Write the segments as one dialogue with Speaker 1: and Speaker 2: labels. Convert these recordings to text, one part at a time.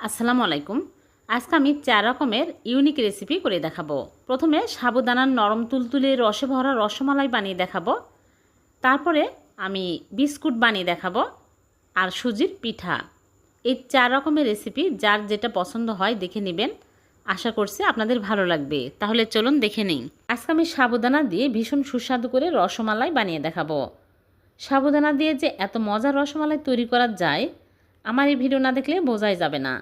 Speaker 1: আসসালামু আলাইকুম। আজকে আমি চার রকমের ইউনিক রেসিপি করে দেখাবো। প্রথমে সাবুদানার নরম তুলতুলে রসে ভরা রসমালাই বানিয়ে দেখাবো। তারপরে আমি বিস্কুট বানিয়ে দেখাবো আর সুজির পিঠা। এই চার রকমের রেসিপি যার যেটা পছন্দ হয় দেখে নেবেন। আশা করছি আপনাদের ভালো লাগবে। তাহলে চলুন দেখে নিই। আজকে আমি সাবুদানা দিয়ে ভীষণ সুস্বাদু করে রসমালাই বানিয়ে দেখাবো। সাবুদানা দিয়ে যে এত মজার রসমালাই তৈরি করা যায় আমার এই ভিডিও না দেখলে বোঝাই যাবে না।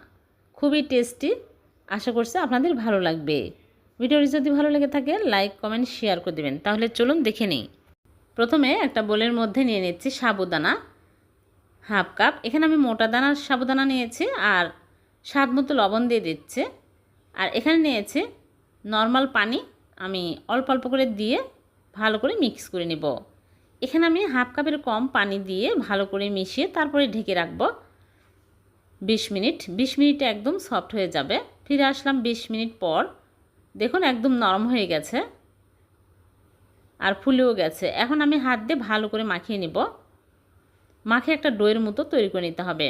Speaker 1: খুবই টেস্টি আশা করছি আপনাদের ভালো লাগবে। ভিডিওটি যদি ভালো লেগে থাকে লাইক কমেন্ট শেয়ার করে দেবেন। তাহলে চলুন দেখে নিই। প্রথমে একটা বোলের মধ্যে নিয়ে নিচ্ছি সাবুদানা। Half cup. এখানে আমি মোটা দানার সাবুদানা নিয়েছি আর স্বাদ মতো লবণ দিয়ে দিচ্ছে। আর এখানে নিয়েছি নর্মাল পানি। আমি অল্প অল্প করে দিয়ে ভালো করে মিক্স করে নেব। এখানে আমি হাফ কাপের কম পানি দিয়ে ভালো করে মিশিয়ে তারপরে ঢেকে রাখব। বিশ মিনিট। বিশ মিনিটে একদম সফট হয়ে যাবে। ফিরে আসলাম বিশ মিনিট পর। দেখুন, একদম নরম হয়ে গেছে। আর ফুলেও গেছে। এখন আমি হাত দিয়ে ভালো করে মাখিয়ে নিব। মাখিয়ে একটা ডোয়ের মতো তৈরি করে নিতে হবে।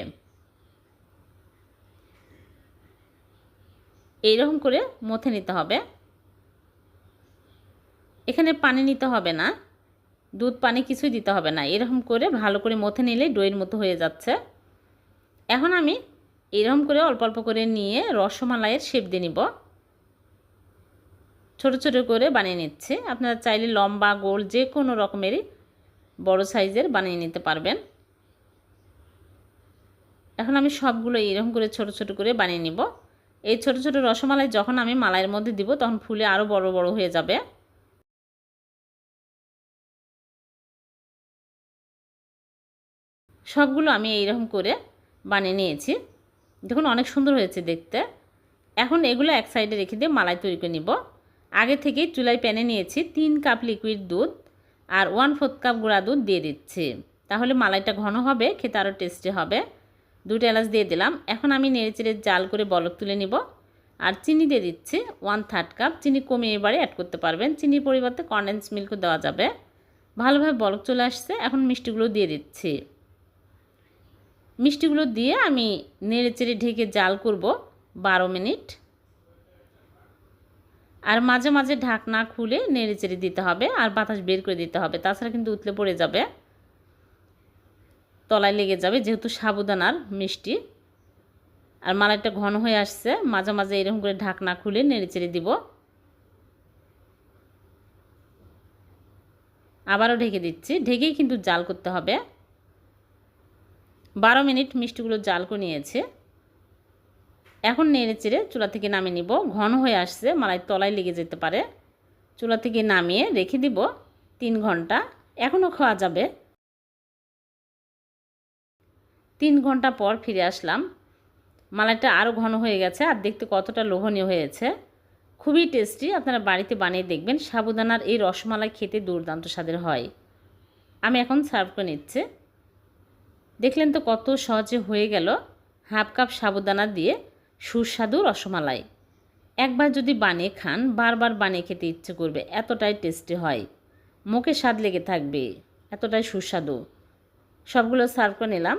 Speaker 1: এইরকম করে মথে নিতে হবে। এখানে পানি নিতে হবে না। দুধ পানি কিছুই দিতে হবে না। এরকম করে ভালো করে মথে নিলেই দইয়ের মতো হয়ে যাচ্ছে। এখন আমি এরকম করে অল্প অল্প করে নিয়ে রসমালাইয়ের শেপ দিয়ে নিব। ছোটো ছোটো করে বানিয়ে নিচ্ছে। আপনারা চাইলে লম্বা, গোল, যে কোনো রকমেরই বড় সাইজের বানিয়ে নিতে পারবেন। এখন আমি সবগুলো এরকম করে ছোট ছোট করে বানিয়ে নিব। এই ছোট ছোট রসমালাই যখন আমি মালাইয়ের মধ্যে দিব, তখন ফুলে আরও বড় বড় হয়ে যাবে। সবগুলো আমি এইরকম করে বানিয়ে নিয়েছি। দেখুন অনেক সুন্দর হয়েছে দেখতে। এখন এগুলো এক সাইডে রেখে দিয়ে মালাই তৈরি করে নিব। আগে থেকেই চুলায় প্যানে নিয়েছি তিন কাপ লিকুইড দুধ আর ওয়ান ফোর্থ কাপ গুঁড়া দুধ দিয়ে দিচ্ছি। তাহলে মালাইটা ঘন হবে, খেতে আরও টেস্টি হবে। দুটো এলাচ দিয়ে দিলাম। এখন আমি নেড়েচেড়ে জাল করে বলক তুলে নিব। আর চিনি দিয়ে দিচ্ছি ওয়ান থার্ড কাপ চিনি কমিয়ে এবারে অ্যাড করতে পারবেন। চিনির পরিবর্তে কন্ডেন্স মিল্কও দেওয়া যাবে। ভালোভাবে বলক চলে আসছে। এখন মিষ্টিগুলো দিয়ে দিচ্ছি। মিষ্টিগুলো দিয়ে আমি নেড়ে চেড়ে ঢেকে জাল করব বারো মিনিট। আর মাঝে মাঝে ঢাকনা খুলে নেড়ে চেড়ে দিতে হবে আর বাতাস বের করে দিতে হবে, তাছাড়া কিন্তু উতলে পড়ে যাবে। তলায় লেগে যাবে, যেহেতু সাবুদানার মিষ্টি। আর মালাইটা ঘন হয়ে আসছে, মাঝে মাঝে এরকম করে ঢাকনা খুলে নেড়ে চেড়ে দিব। আবারও ঢেকে দিচ্ছি, ঢেকেই কিন্তু জাল করতে হবে। বারো মিনিট মিষ্টিগুলো জাল করে নিয়েছে। এখন নেড়ে চেড়ে চুলা থেকে নামিয়ে নিব। ঘন হয়ে আসছে মালাই তলায় লেগে যেতে পারে। চুলা থেকে নামিয়ে রেখে দিব তিন ঘণ্টা। এখনও খাওয়া যাবে। তিন ঘণ্টা পর ফিরে আসলাম। মালাইটা আরও ঘন হয়ে গেছে আর দেখতে কতটা লোভনীয় হয়েছে। খুবই টেস্টি। আপনারা বাড়িতে বানিয়ে দেখবেন, সাবুদানার এই রসমালাই খেতে দুর্দান্ত স্বাদের হয়। আমি এখন সার্ভ করে নিচ্ছি। দেখলেন তো কত সহজে হয়ে গেল হাফ কাপ সাবুদানা দিয়ে সুস্বাদু রসমালাই। একবার যদি বানিয়ে খান, বারবার বানিয়ে খেতে ইচ্ছে করবে, এতটাই টেস্টি হয়। মুখে স্বাদ লেগে থাকবে, এতটাই সুস্বাদু। সবগুলো সার্ভ করে নিলাম,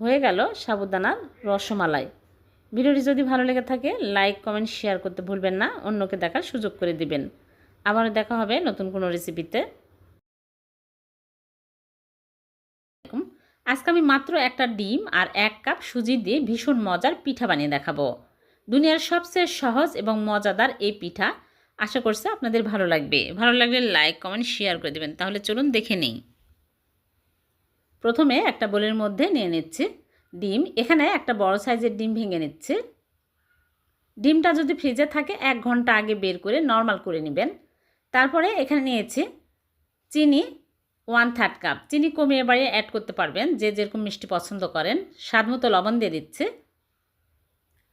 Speaker 1: হয়ে গেল সাবুদানার রসমালাই। ভিডিওটি যদি ভালো লেগে থাকে, লাইক, কমেন্ট, শেয়ার করতে ভুলবেন না, অন্যকে দেখার সুযোগ করে দিবেন। আবারও দেখা হবে নতুন কোনো রেসিপিতে আজকে আমি মাত্র একটা ডিম আর এক কাপ সুজি দিয়ে ভীষণ মজার পিঠা বানিয়ে দেখাবো। দুনিয়ার সবচেয়ে সহজ এবং মজাদার এই পিঠা আশা করছি আপনাদের ভালো লাগবে। ভালো লাগলে লাইক কমেন্ট শেয়ার করে দেবেন। তাহলে চলুন দেখে নিই। প্রথমে একটা বোলের মধ্যে নিয়ে নিচ্ছি ডিম। এখানে একটা বড় সাইজের ডিম ভেঙে নিচ্ছে। ডিমটা যদি ফ্রিজে থাকে, এক ঘণ্টা আগে বের করে নর্মাল করে নেবেন। তারপরে এখানে নিয়েছি চিনি ওয়ান থার্ড কাপ। চিনি কমিয়ে বাড়িয়ে অ্যাড করতে পারবেন, যে যেরকম মিষ্টি পছন্দ করেন। স্বাদ মতো লবণ দিয়ে দিচ্ছে।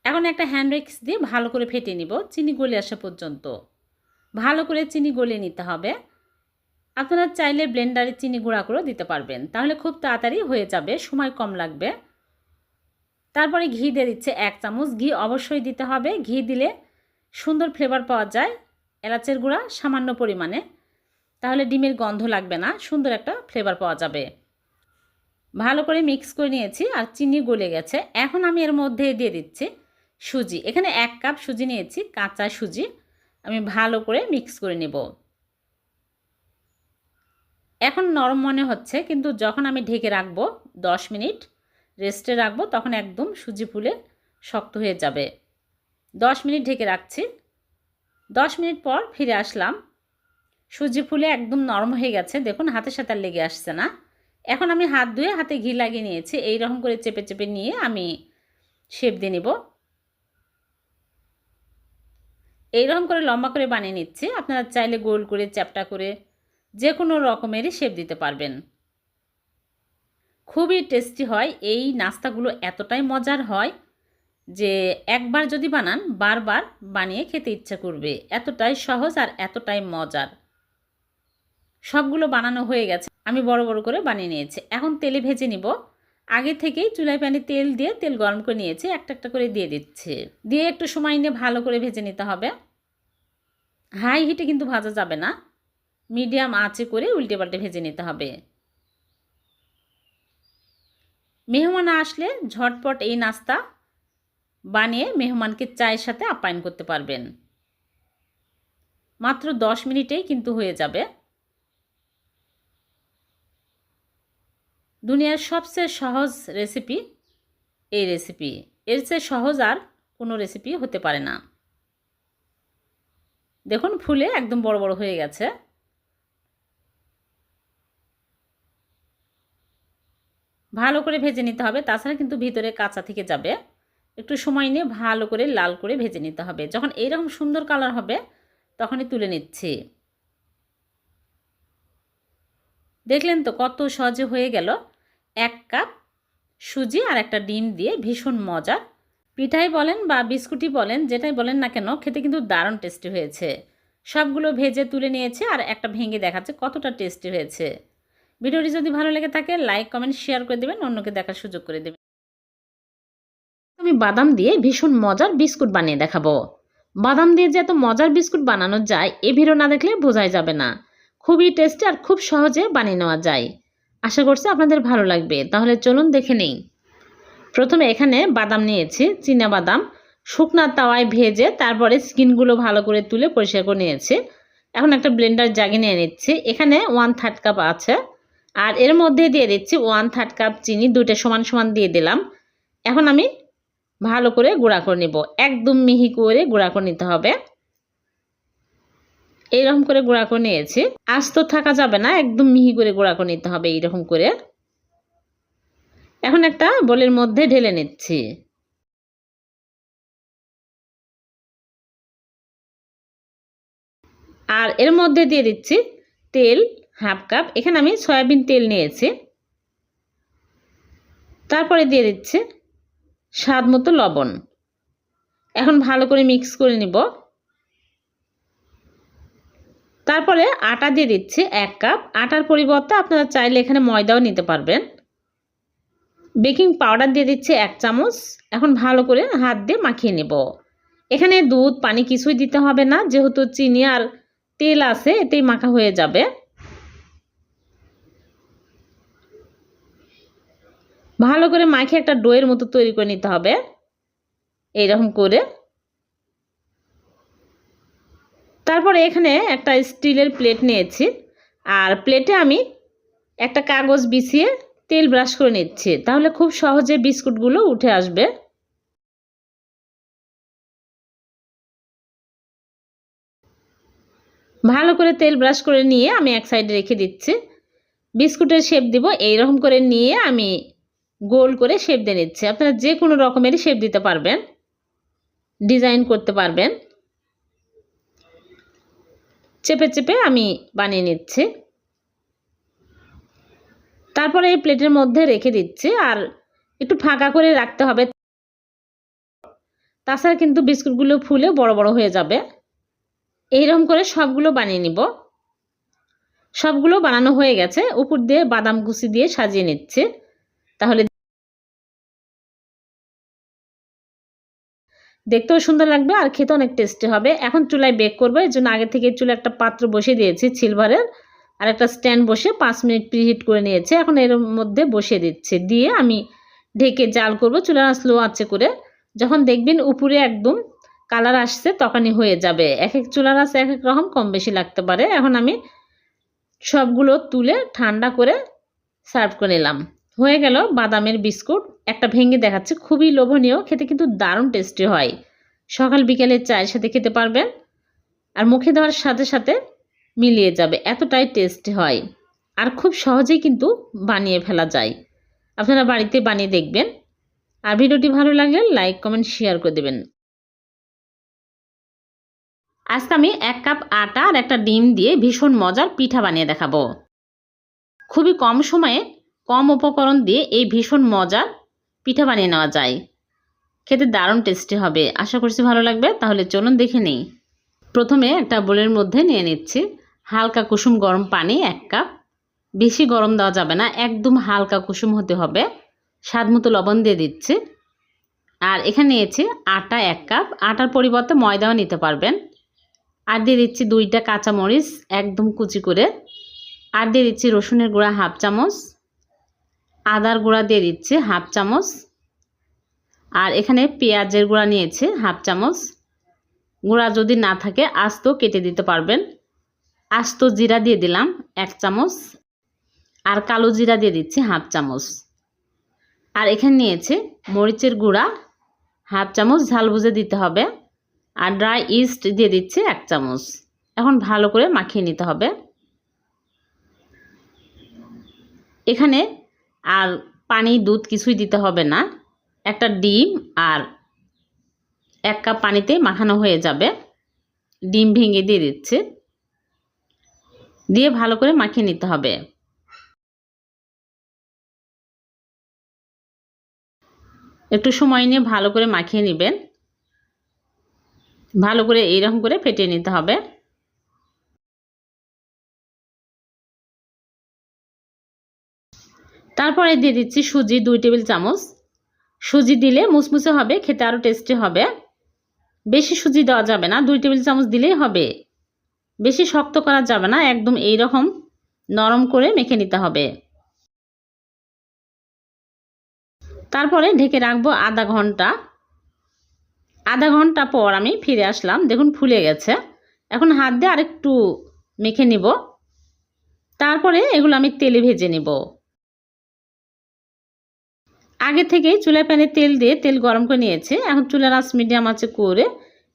Speaker 1: এখন একটা হ্যান্ড রিক্স দিয়ে ভালো করে ফেটে নিব। চিনি গলে আসা পর্যন্ত। ভালো করে চিনি গলিয়ে নিতে হবে। আপনারা চাইলে ব্লেন্ডারে চিনি গুঁড়া করেও দিতে পারবেন। তাহলে খুব তাড়াতাড়ি হয়ে যাবে, সময় কম লাগবে। তারপরে ঘি দিয়ে দিচ্ছে এক চামচ। ঘি অবশ্যই দিতে হবে। ঘি দিলে সুন্দর ফ্লেভার পাওয়া যায়। এলাচের গুঁড়া সামান্য পরিমাণে। তাহলে ডিমের গন্ধ লাগবে না, সুন্দর একটা ফ্লেভার পাওয়া যাবে। ভালো করে মিক্স করে নিয়েছি আর চিনি গলে গেছে। এখন আমি এর মধ্যে দিয়ে দিচ্ছি সুজি। এখানে এক কাপ সুজি নিয়েছি, কাঁচা সুজি। আমি ভালো করে মিক্স করে নেব। এখন নরম মনে হচ্ছে, কিন্তু যখন আমি ঢেকে রাখব, দশ মিনিট রেস্টে রাখব, তখন একদম সুজি ফুলে শক্ত হয়ে যাবে। দশ মিনিট ঢেকে রাখছি। দশ মিনিট পর ফিরে আসলাম। সুজি ফুলে একদম নরম হয়ে গেছে। দেখুন হাতের সাথে আর লেগে আসছে না। এখন আমি হাত ধুয়ে হাতে ঘি লাগিয়ে নিয়েছি। এই রকম করে চেপে চেপে নিয়ে আমি শেপ দিয়ে নিব। এইরকম করে লম্বা করে বানিয়ে নিচ্ছি। আপনারা চাইলে গোল করে, চ্যাপটা করে যে কোনো রকমেরই শেপ দিতে পারবেন। খুবই টেস্টি হয়। এই নাস্তাগুলো এতটাই মজার হয় যে একবার যদি বানান, বারবার বানিয়ে খেতে ইচ্ছা করবে। এতটাই সহজ আর এতটাই মজার। সবগুলো বানানো হয়ে গেছে। আমি বড় বড় করে বানিয়ে নিয়েছি। এখন তেলে ভেজে নিব। আগে থেকেই চুলায় প্যানে তেল দিয়ে তেল গরম করে নিয়েছি। একটা একটা করে দিয়ে দিচ্ছে। দিয়ে একটু সময় নিয়ে ভালো করে ভেজে নিতে হবে। হাই হিটে কিন্তু ভাজা যাবে না। মিডিয়াম আঁচে করে উল্টে পাল্টে ভেজে নিতে হবে। মেহমান আসলে ঝটপট এই নাস্তা বানিয়ে মেহমানকে চায়ের সাথে আপ্যায়ন করতে পারবেন। মাত্র দশ মিনিটেই কিন্তু হয়ে যাবে। দুনিয়ার সবচেয়ে সহজ রেসিপি এই রেসিপি এর চেয়ে সহজ আর কোনো রেসিপি হতে পারে না। দেখুন, ফুলে একদম বড় বড় হয়ে গেছে। ভালো করে ভেজে নিতে হবে। তাছাড়া কিন্তু ভিতরে কাঁচা থেকে যাবে। একটু সময় নিয়ে ভালো করে লাল করে ভেজে নিতে হবে। যখন এইরকম সুন্দর কালার হবে, তখনই তুলে নিচ্ছি। দেখলেন তো কত সহজে হয়ে গেল। এক কাপ সুজি আর একটা ডিম দিয়ে ভীষণ মজার। পিঠাই বলেন বা বিস্কুটই বলেন, যেটাই বলেন না কেন, খেতে কিন্তু দারুণ টেস্টি হয়েছে। সবগুলো ভেজে তুলে নিয়েছে আর একটা ভেঙে দেখাচ্ছে কতটা টেস্টি হয়েছে। ভিডিওটি যদি ভালো লেগে থাকে, লাইক, কমেন্ট, শেয়ার করে দেবেন, অন্যকে দেখার সুযোগ করে দেবেন। আমি বাদাম দিয়ে ভীষণ মজার বিস্কুট বানিয়ে দেখাবো। বাদাম দিয়ে যে এত মজার বিস্কুট বানানো যায়, এ ভিডিও না দেখলে বোঝাই যাবে না। খুবই টেস্টি আর খুব সহজে বানিয়ে নেওয়া যায়। আশা করছি আপনাদের ভালো লাগবে। তাহলে চলুন দেখে নেই। প্রথমে এখানে বাদাম নিয়েছি, চীনা বাদাম। শুকনা তাওয়ায় ভেজে তারপরে স্কিনগুলো ভালো করে তুলে পরিষ্কার করে নিয়েছি। এখন একটা ব্লেন্ডার জাগিয়ে নিয়ে নিচ্ছি। এখানে ওয়ান থার্ড কাপ আছে। আর এর মধ্যে দিয়ে দিচ্ছি ওয়ান থার্ড কাপ চিনি, দুইটা সমান সমান দিয়ে দিলাম। এখন আমি ভালো করে গুঁড়া করে নিব। একদম মিহি করে গুঁড়া করে নিতে হবে। এইরকম করে গুঁড়া করে নিয়েছি। আস্ত থাকা যাবে না, একদম মিহি করে গুঁড়া করে নিতে হবে এইরকম করে। এখন একটা বলের মধ্যে ঢেলে নিচ্ছি। আর এর মধ্যে দিয়ে দিচ্ছি তেল, হাফ কাপ। এখানে আমি সয়াবিন তেল নিয়েছি। তারপরে দিয়ে দিচ্ছি স্বাদ মতো লবণ। এখন ভালো করে মিক্স করে নিব। তারপরে আটা দিয়ে দিচ্ছি এক কাপ। আটার পরিবর্তে আপনারা চাইলে এখানে ময়দাও নিতে পারবেন। বেকিং পাউডার দিয়ে দিচ্ছি এক চামচ। এখন ভালো করে হাত দিয়ে মাখিয়ে নেব। এখানে দুধ, পানি কিছুই দিতে হবে না। যেহেতু চিনি আর তেল আছে, এতেই মাখা হয়ে যাবে। ভালো করে মাখিয়ে একটা ডোয়ের মতো তৈরি করে নিতে হবে। এইরকম করে। তারপরে এখানে একটা স্টিলের প্লেট নিয়েছি। আর প্লেটে আমি একটা কাগজ বিছিয়ে তেল ব্রাশ করে নিচ্ছি। তাহলে খুব সহজে বিস্কুটগুলো উঠে আসবে। ভালো করে তেল ব্রাশ করে নিয়ে আমি এক সাইডে রেখে দিচ্ছি। বিস্কুটের শেপ দিব এইরকম করে নিয়ে আমি গোল করে শেপ দিয়ে নিচ্ছি। আপনারা যে কোনো রকমেরই শেপ দিতে পারবেন, ডিজাইন করতে পারবেন। চেপে চেপে আমি বানিয়ে নিচ্ছি। তারপরে এই প্লেটের মধ্যে রেখে দিচ্ছি আর একটু ফাঁকা করে রাখতে হবে। তাছাড়া কিন্তু বিস্কুটগুলো ফুলে বড় বড় হয়ে যাবে। এইরকম করে সবগুলো বানিয়ে নিব। সবগুলো বানানো হয়ে গেছে। উপর দিয়ে বাদাম কুচি দিয়ে সাজিয়ে নিচ্ছে। তাহলে দেখতেও সুন্দর লাগবে আর খেতে অনেক টেস্টি হবে। এখন চুলায় বেক করব এর জন্য আগে থেকে চুলে একটা পাত্র বসিয়ে দিয়েছি সিলভারের আর একটা স্ট্যান্ড বসে পাঁচ মিনিট প্রিহিট করে নিয়েছে। এখন এর মধ্যে বসিয়ে দিচ্ছে। দিয়ে আমি ঢেকে জাল করব চুলা স্লো আছে করে। যখন দেখবেন উপরে একদম কালার আসছে, তখনই হয়ে যাবে। এক এক চুলার আছে এক এক রকম, কম বেশি লাগতে পারে। এখন আমি সবগুলো তুলে ঠান্ডা করে সার্ভ করে নিলাম। হয়ে গেল বাদামের বিস্কুট। একটা ভেঙে দেখাচ্ছে, খুবই লোভনীয়, খেতে কিন্তু দারুণ টেস্টি হয়। সকাল বিকেলে চায়ের সাথে খেতে পারবেন আর মুখে দেওয়ার সাথে সাথে মিলিয়ে যাবে, এতটাই টেস্টি হয়। আর খুব সহজেই কিন্তু বানিয়ে ফেলা যায়। আপনারা বাড়িতে বানিয়ে দেখবেন। আর ভিডিওটি ভালো লাগলে লাইক কমেন্ট শেয়ার করে দেবেন। আজকে আমি এক কাপ আটা আর একটা ডিম দিয়ে ভীষণ মজার পিঠা বানিয়ে দেখাবো। খুবই কম সময়ে কম উপকরণ দিয়ে এই ভীষণ মজার পিঠা বানিয়ে নেওয়া যায়। খেতে দারুণ টেস্টি হবে। আশা করছি ভালো লাগবে। তাহলে চলুন দেখে নিই। প্রথমে একটা বোলের মধ্যে নিয়ে নিচ্ছি হালকা কুসুম গরম পানি এক কাপ। বেশি গরম দেওয়া যাবে না, একদম হালকা কুসুম হতে হবে। স্বাদ মতো লবণ দিয়ে দিচ্ছি। আর এখানে নিয়েছি আটা এক কাপ। আটার পরিবর্তে ময়দাও নিতে পারবেন। আর দিয়ে দিচ্ছি দুইটা কাঁচামরিচ একদম কুচি করে। আর দিয়ে দিচ্ছি রসুনের গুঁড়া হাফ চামচ। আদার গুঁড়া দিয়ে দিচ্ছি হাফ চামচ। আর এখানে পেঁয়াজের গুঁড়া নিয়েছি হাফ চামচ। গুঁড়া যদি না থাকে, আস্ত কেটে দিতে পারবেন। আস্ত জিরা দিয়ে দিলাম এক চামচ। আর কালো জিরা দিয়ে দিচ্ছি হাফ চামচ। আর এখানে নিয়েছে মরিচের গুঁড়া, হাফ চামচ ঝাল বুঝে দিতে হবে। আর ড্রাই ইস্ট দিয়ে দিচ্ছি এক চামচ। এখন ভালো করে মাখিয়ে নিতে হবে। এখানে আর পানি, দুধ কিছুই দিতে হবে না। একটা ডিম আর এক কাপ পানিতে মাখানো হয়ে যাবে। ডিম ভেঙে দিয়ে দিচ্ছে। দিয়ে ভালো করে মাখিয়ে নিতে হবে। একটু সময় নিয়ে ভালো করে মাখিয়ে নেবেন। ভালো করে এইরকম করে ফেটিয়ে নিতে হবে। তারপরে দিয়ে দিচ্ছি সুজি দুই টেবিল চামচ। সুজি দিলে মুসমুসে হবে, খেতে আরও টেস্টি হবে। বেশি সুজি দেওয়া যাবে না, দুই টেবিল চামচ দিলেই হবে। বেশি শক্ত করা যাবে না, একদম এই রকম নরম করে মেখে নিতে হবে। তারপরে ঢেকে রাখব আধা ঘণ্টা। আধা ঘণ্টা পর আমি ফিরে আসলাম, দেখুন ফুলে গেছে। এখন হাত দিয়ে আরেকটু মেখে নিব। তারপরে এগুলো আমি তেলে ভেজে নিব। আগে থেকেই চুলায় প্যানে তেল দিয়ে তেল গরম করে নিয়েছে। এখন চুলার আঁচ মিডিয়াম আছে করে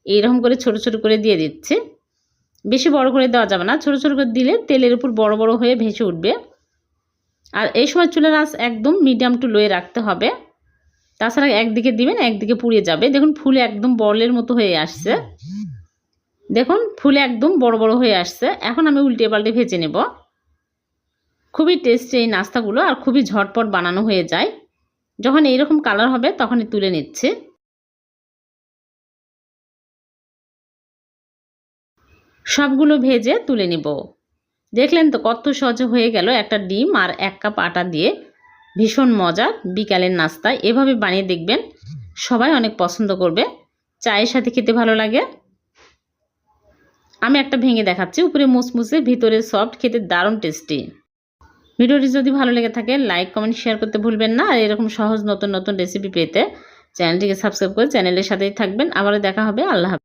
Speaker 1: এইরকম করে ছোট ছোট করে দিয়ে দিচ্ছে। বেশি বড় করে দেওয়া যাবে না। ছোট ছোট করে দিলে তেলের উপর বড় বড় হয়ে ভেসে উঠবে। আর এই সময় চুলার আঁচ একদম মিডিয়াম টু লোয়ে রাখতে হবে। তাছাড়া একদিকে দিবেন, একদিকে পুড়িয়ে যাবে। দেখুন, ফুলে একদম বলের মতো হয়ে আসছে। দেখুন, ফুলে একদম বড় বড় হয়ে আসছে। এখন আমি উল্টে পাল্টে ভেজে নেব। খুবই টেস্টি এই নাস্তাগুলো, আর খুবই ঝটপট বানানো হয়ে যায়। যখন এইরকম কালার হবে, তখনই তুলে নিচ্ছে। সবগুলো ভেজে তুলে নিব। দেখলেন তো কত সহজে হয়ে গেল একটা ডিম আর এক কাপ আটা দিয়ে। ভীষণ মজার বিকালের নাস্তা এভাবে বানিয়ে দেখবেন, সবাই অনেক পছন্দ করবে। চায়ের সাথে খেতে ভালো লাগে। আমি একটা ভেঙে দেখাচ্ছি। উপরে মুসমুসে, ভিতরে সফট খেতে দারুণ টেস্টি ভিডিওটি যদি ভালো লেগে থাকে লাইক কমেন্ট শেয়ার করতে ভুলবেন না। আর এরকম সহজ নতুন নতুন রেসিপি পেতে চ্যানেলটিকে সাবস্ক্রাইব করে চ্যানেলের সাথেই থাকবেন। আবারও দেখা হবে। আল্লাহ